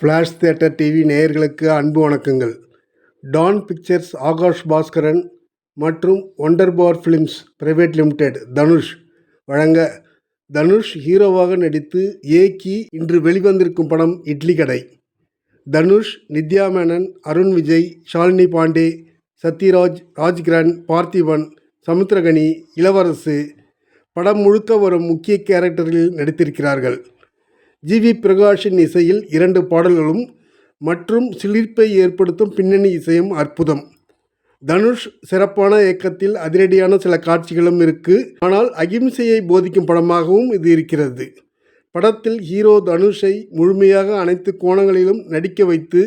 Flash theatre TV நேயர்களுக்கு அன்பு வணக்கங்கள். டான் பிக்சர்ஸ் ஆகாஷ் பாஸ்கரன் மற்றும் wonder bar films private limited Dhanush வழங்க. தனுஷ் ஹீரோவாக நடித்து இயக்கி இன்று வெளிவந்திருக்கும் படம் இட்லி கடை. தனுஷ் நித்யா மேனன் அருண் விஜய் ஷாலினி பாண்டே சத்யராஜ் ராஜ்கிரண் பார்த்திபன் சமுத்திரகனி இளவரசு படம் முழுக்க வரும் முக்கிய கேரக்டரில் நடித்திருக்கிறார்கள். ஜிவி பிரகாஷின் இசையில் இரண்டு பாடல்களும் மற்றும் சிலிர்ப்பை ஏற்படுத்தும் பின்னணி இசையும் அற்புதம். தனுஷ் சிறப்பான இயக்கத்தில் அதிரடியான சில காட்சிகளும் இருக்கு. ஆனால் அகிம்சையை போதிக்கும் படமாகவும் இது இருக்கிறது. படத்தில் ஹீரோ தனுஷை முழுமையாக அனைத்து கோணங்களிலும் நடிக்க வைத்து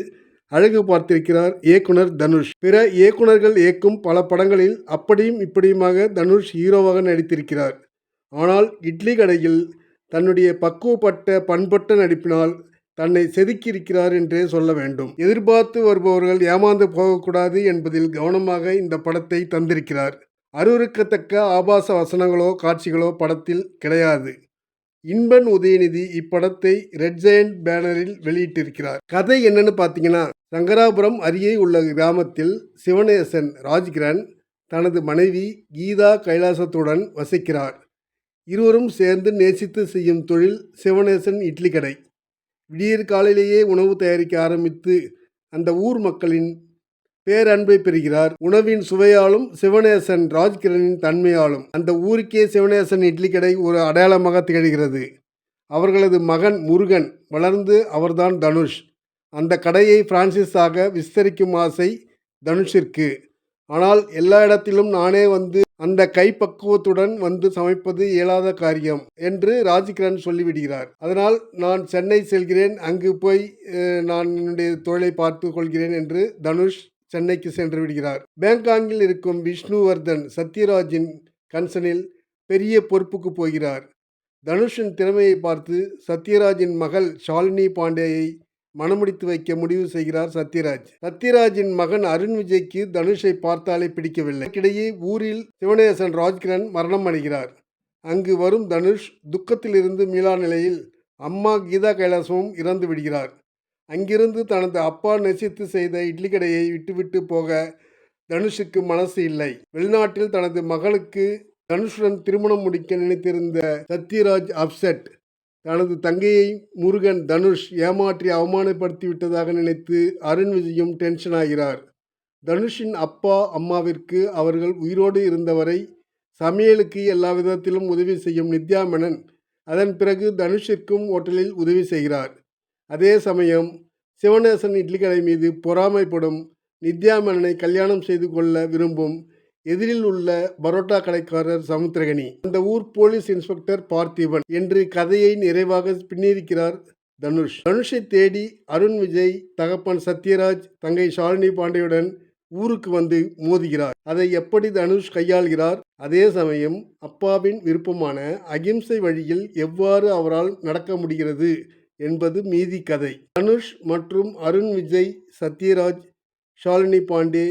அழகு பார்த்திருக்கிறார் இயக்குனர் தனுஷ். பிற இயக்குனர்கள் இயக்கும் பல படங்களில் அப்படியும் இப்படியுமாக தனுஷ் ஹீரோவாக நடித்திருக்கிறார். ஆனால் இட்லி கடையில் தன்னுடைய பக்குவப்பட்ட பண்பட்ட நடிப்பினால் தன்னை செதுக்கியிருக்கிறார் என்றே சொல்ல வேண்டும். எதிர்பார்த்து வருபவர்கள் ஏமாந்து போகக்கூடாது என்பதில் கவனமாக இந்த படத்தை தந்திருக்கிறார். அருவருக்கத்தக்க ஆபாச வசனங்களோ காட்சிகளோ படத்தில் கிடையாது. இன்பன் உதயநிதி இப்படத்தை ரெட் ஜெயண்ட் பேனரில் வெளியிட்டிருக்கிறார். கதை என்னன்னு பார்த்தீங்கன்னா சங்கராபுரம் அருகே உள்ள கிராமத்தில் சிவனேசன் ராஜ்கிரண் தனது மனைவி கீதா கைலாசத்துடன் வசிக்கிறார். இருவரும் சேர்ந்து நேசித்து செய்யும் தொழில் சிவனேசன் இட்லி கடை. விடியற் காலையிலேயே உணவு தயாரிக்க ஆரம்பித்து அந்த ஊர் மக்களின் பேரன்பை பெறுகிறார். உணவின் சுவையாலும் சிவனேசன் ராஜ்கிரனின் தன்மையாலும் அந்த ஊருக்கே சிவனேசன் இட்லி கடை ஒரு அடையாளமாக திகழ்கிறது. அவர்களது மகன் முருகன் வளர்ந்து அவர்தான் தனுஷ். அந்த கடையை பிரான்சிஸாக விஸ்தரிக்கும் ஆசை தனுஷிற்கு. ஆனால் எல்லா இடத்திலும் நானே வந்து அந்த கைப்பக்குவத்துடன் வந்து சமைப்பது இயலாத காரியம் என்று ராஜ்கிரண் சொல்லிவிடுகிறார். அதனால் நான் சென்னை செல்கிறேன் அங்கு போய் நான் என்னுடைய தொழிலை பார்த்து கொள்கிறேன் என்று தனுஷ் சென்னைக்கு சென்று விடுகிறார். பேங்காங்கில் இருக்கும் விஷ்ணுவர்தன் சத்யராஜின் கன்சனில் பெரிய பொறுப்புக்கு போகிறார். தனுஷின் திறமையை பார்த்து சத்யராஜின் மகள் ஷாலினி பாண்டேயை மணமுடித்து வைக்க முடிவு செய்கிறார் சத்யராஜ். சத்யராஜின் மகன் அருண் விஜய்க்கு தனுஷை பார்த்தாலே பிடிக்கவில்லை. இடையே ஊரில் சிவனேசன் ராஜ்கிரண் மரணம் அடைகிறார். அங்கு வரும் தனுஷ் துக்கத்திலிருந்து மீளா நிலையில் அம்மா கீதா கைலாசமும் இறந்து விடுகிறார். அங்கிருந்து தனது அப்பா நெசித்து செய்த இட்லி கடையை விட்டுவிட்டு போக தனுஷுக்கு மனசு இல்லை. வெளிநாட்டில் தனது மகளுக்கு தனுஷுடன் திருமணம் முடிக்க நினைத்திருந்த சத்யராஜ் அப்செட் தனது தங்கையை முருகன் தனுஷ் ஏமாற்றி அவமானப்படுத்தி விட்டதாக நினைத்து அருண் விஜயும் டென்ஷன் ஆகிறார். தனுஷின் அப்பா அம்மாவிற்கு அவர்கள் உயிரோடு இருந்தவரை சமையலுக்கு எல்லா விதத்திலும் உதவி செய்யும் நித்யா மேனன் அதன் பிறகு தனுஷிற்கும் ஹோட்டலில் உதவி செய்கிறார். அதே சமயம் சிவநேசன் இட்லி கடை மீது பொறாமைப்படும் நித்யா மேனனை கல்யாணம் செய்து கொள்ள விரும்பும் எதிரில் உள்ள பரோட்டா கடைக்காரர் சமுத்திரகனி அந்த ஊர் போலீஸ் இன்ஸ்பெக்டர் பார்த்திபன் என்று கதையை நிறைவாக பின்னிருக்கிறார் தனுஷ். தனுஷை தேடி அருண் விஜய் தகப்பன் சத்யராஜ் தங்கை ஷாலினி பாண்டேயுடன் ஊருக்கு வந்து மோதுகிறார். அதை எப்படி தனுஷ் கையாள்கிறார்? அதே சமயம் அப்பாவின் விருப்பமான அகிம்சை வழியில் எவ்வாறு அவரால் நடக்க முடிகிறது என்பது மீதி கதை. தனுஷ் மற்றும் அருண் விஜய் சத்யராஜ் ஷாலினி பாண்டே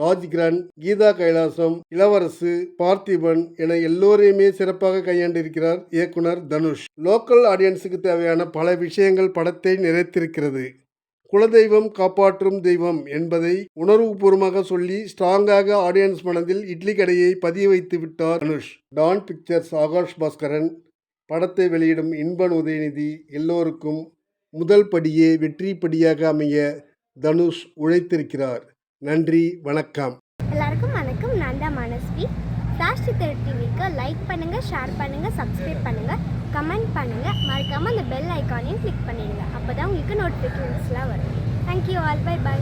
ராஜ்கிரண் கீதா கைலாசம் இளவரசு பார்த்திபன் என எல்லோரையுமே சிறப்பாக கையாண்டிருக்கிறார் இயக்குனர் தனுஷ். லோக்கல் ஆடியன்ஸுக்கு தேவையான பல விஷயங்கள் படத்தை நிறைத்திருக்கிறது. குலதெய்வம் காப்பாற்றும் தெய்வம் என்பதை உணர்வுபூர்வமாக சொல்லி ஸ்ட்ராங்காக ஆடியன்ஸ் மனதில் இட்லி கடையை பதிய வைத்து விட்டார் Dhanush. Dawn pictures Aakash Baskaran. படத்தை வெளியிடும் இன்பன் உதயநிதி எல்லோருக்கும் முதல் படியே வெற்றி படியாக அமைய தனுஷ் உழைத்திருக்கிறார். நன்றி வணக்கம். எல்லாருக்கும் வணக்கம். நான் தான் மனஸ்வி. ஃப்ளாஷ் சித்தர் டிவிக்கு லைக் பண்ணுங்கள் ஷேர் பண்ணுங்கள் சப்ஸ்கிரைப் பண்ணுங்கள் கமெண்ட் பண்ணுங்கள் மறக்காமல் அந்த பெல் ஐக்கானையும் கிளிக் பண்ணிடுங்க. அப்போ தான் உங்களுக்கு நோட்டிஃபிகேஷன்ஸ்லாம் வரும். Thank you all by by